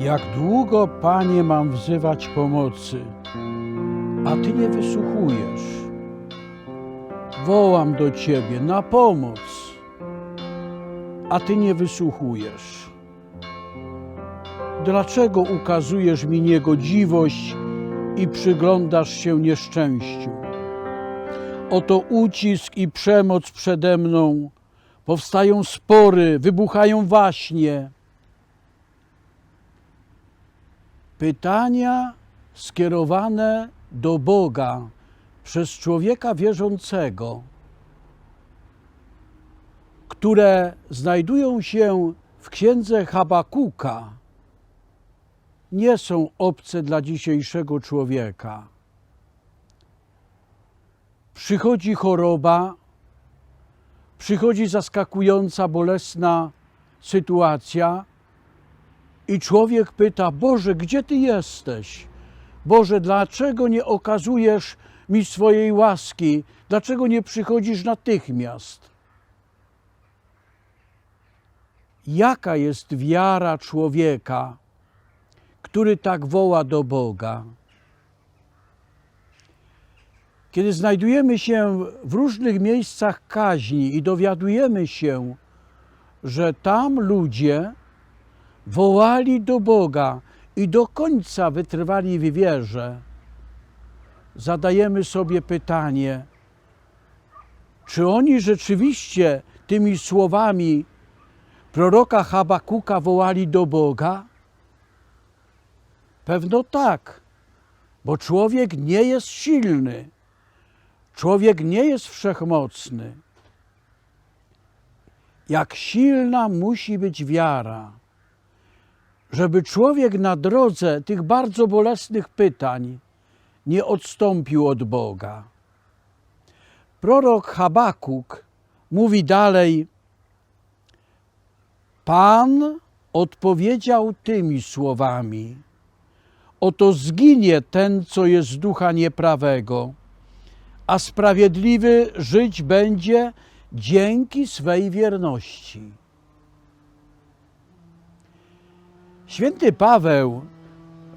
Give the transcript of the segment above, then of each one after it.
Jak długo, Panie, mam wzywać pomocy, a Ty nie wysłuchujesz? Wołam do Ciebie na pomoc, a Ty nie wysłuchujesz. Dlaczego ukazujesz mi niegodziwość i przyglądasz się nieszczęściu? Oto ucisk i przemoc przede mną, powstają spory, wybuchają waśnie. Pytania skierowane do Boga przez człowieka wierzącego, które znajdują się w księdze Habakuka, nie są obce dla dzisiejszego człowieka. Przychodzi choroba, przychodzi zaskakująca, bolesna sytuacja, i człowiek pyta: Boże, gdzie Ty jesteś? Boże, dlaczego nie okazujesz mi swojej łaski? Dlaczego nie przychodzisz natychmiast? Jaka jest wiara człowieka, który tak woła do Boga? Kiedy znajdujemy się w różnych miejscach kaźni i dowiadujemy się, że tam ludzie wołali do Boga i do końca wytrwali w wierze, zadajemy sobie pytanie, czy oni rzeczywiście tymi słowami proroka Habakuka wołali do Boga? Pewno tak, bo człowiek nie jest silny, człowiek nie jest wszechmocny. Jak silna musi być wiara, żeby człowiek na drodze tych bardzo bolesnych pytań nie odstąpił od Boga. Prorok Habakuk mówi dalej: Pan odpowiedział tymi słowami: Oto zginie ten, co jest ducha nieprawego, a sprawiedliwy żyć będzie dzięki swej wierności. Święty Paweł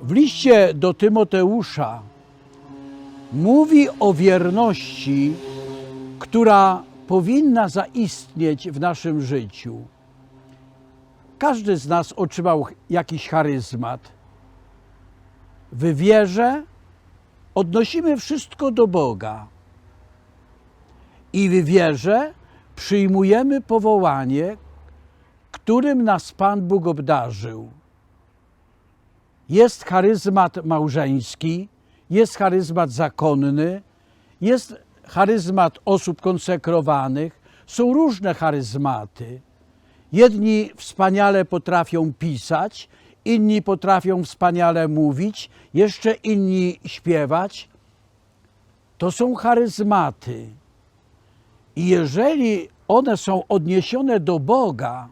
w liście do Tymoteusza mówi o wierności, która powinna zaistnieć w naszym życiu. Każdy z nas otrzymał jakiś charyzmat. W wierze odnosimy wszystko do Boga. I w wierze przyjmujemy powołanie, którym nas Pan Bóg obdarzył. Jest charyzmat małżeński, jest charyzmat zakonny, jest charyzmat osób konsekrowanych, są różne charyzmaty. Jedni wspaniale potrafią pisać, inni potrafią wspaniale mówić, jeszcze inni śpiewać. To są charyzmaty. I jeżeli one są odniesione do Boga,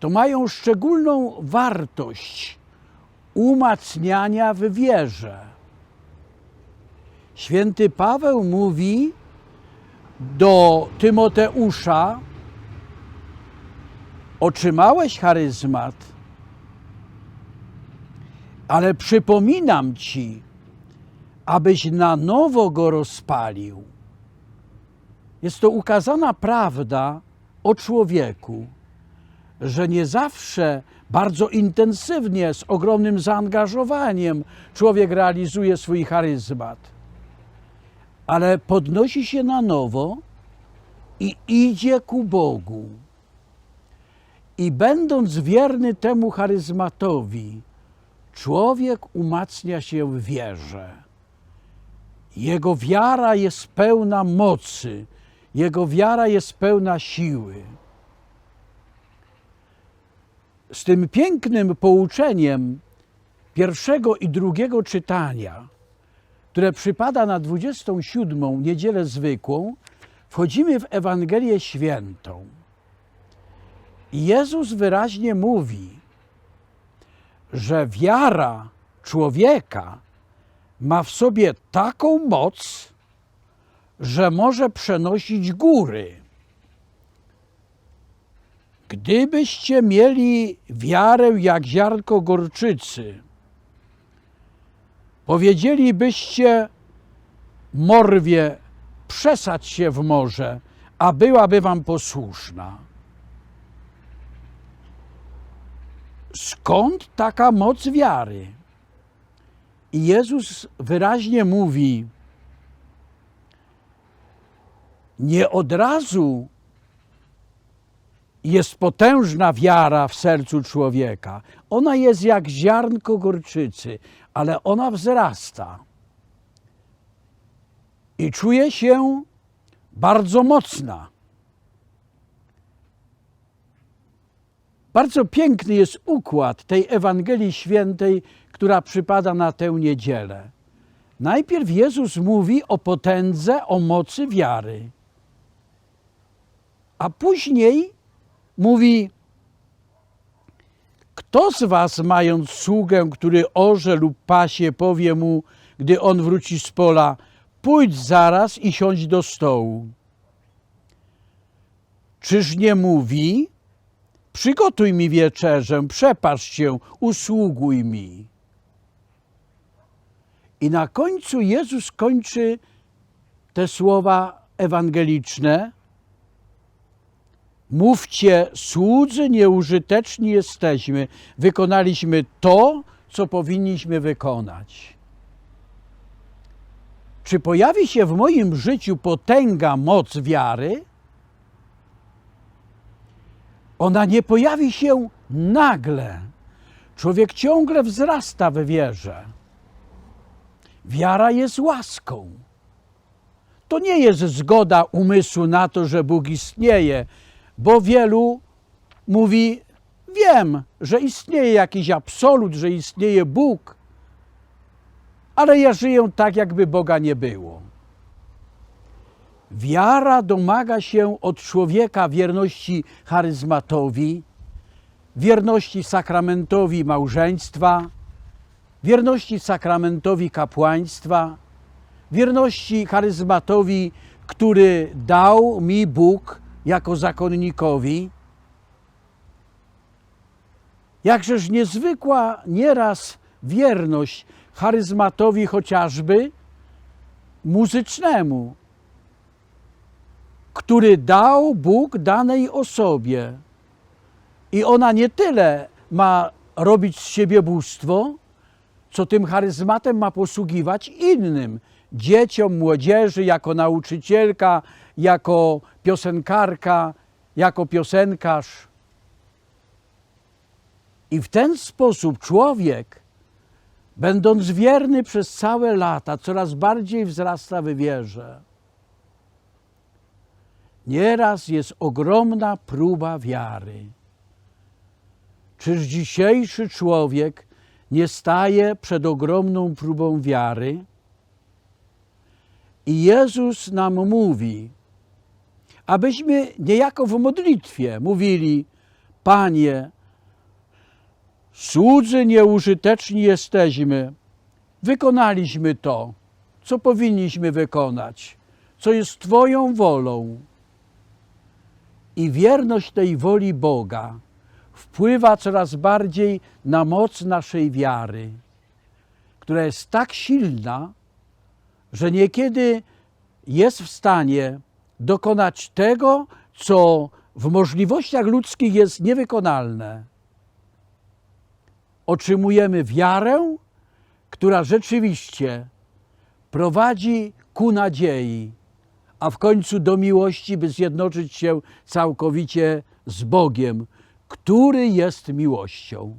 to mają szczególną wartość umacniania w wierze. Święty Paweł mówi do Tymoteusza: Otrzymałeś charyzmat, ale przypominam ci, abyś na nowo go rozpalił. Jest to ukazana prawda o człowieku, że nie zawsze bardzo intensywnie, z ogromnym zaangażowaniem człowiek realizuje swój charyzmat, ale podnosi się na nowo i idzie ku Bogu. I będąc wierny temu charyzmatowi, człowiek umacnia się w wierze. Jego wiara jest pełna mocy, jego wiara jest pełna siły z tym pięknym pouczeniem pierwszego i drugiego czytania, które przypada na 27 niedzielę zwykłą, wchodzimy w Ewangelię Świętą. I Jezus wyraźnie mówi, że wiara człowieka ma w sobie taką moc, że może przenosić góry. Gdybyście mieli wiarę jak ziarnko gorczycy, powiedzielibyście morwie, przesadź się w morze, a byłaby wam posłuszna. Skąd taka moc wiary? I Jezus wyraźnie mówi, nie od razu jest potężna wiara w sercu człowieka. Ona jest jak ziarnko gorczycy, ale ona wzrasta. I czuje się bardzo mocna. Bardzo piękny jest układ tej Ewangelii Świętej, która przypada na tę niedzielę. Najpierw Jezus mówi o potędze, o mocy wiary, a później mówi: Kto z Was, mając sługę, który orze lub pasie, powie mu, gdy on wróci z pola: Pójdź zaraz i siądź do stołu. Czyż nie mówi? Przygotuj mi wieczerzę, przepasz się, usługuj mi. I na końcu Jezus kończy te słowa ewangeliczne. Mówcie, słudzy nieużyteczni jesteśmy, wykonaliśmy to, co powinniśmy wykonać. Czy pojawi się w moim życiu potęga, moc wiary? Ona nie pojawi się nagle. Człowiek ciągle wzrasta w wierze. Wiara jest łaską. To nie jest zgoda umysłu na to, że Bóg istnieje, bo wielu mówi: Wiem, że istnieje jakiś absolut, że istnieje Bóg, ale ja żyję tak, jakby Boga nie było. Wiara domaga się od człowieka wierności charyzmatowi, wierności sakramentowi małżeństwa, wierności sakramentowi kapłaństwa, wierności charyzmatowi, który dał mi Bóg jako zakonnikowi. Jakżeż niezwykła nieraz wierność charyzmatowi chociażby muzycznemu, który dał Bóg danej osobie. I ona nie tyle ma robić z siebie bóstwo, co tym charyzmatem ma posługiwać innym, dzieciom, młodzieży, jako nauczycielka, jako piosenkarka, jako piosenkarz. I w ten sposób człowiek, będąc wierny przez całe lata, coraz bardziej wzrasta w wierze. Nieraz jest ogromna próba wiary. Czyż dzisiejszy człowiek nie staje przed ogromną próbą wiary? I Jezus nam mówi, abyśmy niejako w modlitwie mówili: Panie, słudzy nieużyteczni jesteśmy, wykonaliśmy to, co powinniśmy wykonać, co jest Twoją wolą. I wierność tej woli Boga wpływa coraz bardziej na moc naszej wiary, która jest tak silna, że niekiedy jest w stanie dokonać tego, co w możliwościach ludzkich jest niewykonalne. Otrzymujemy wiarę, która rzeczywiście prowadzi ku nadziei, a w końcu do miłości, by zjednoczyć się całkowicie z Bogiem, który jest miłością.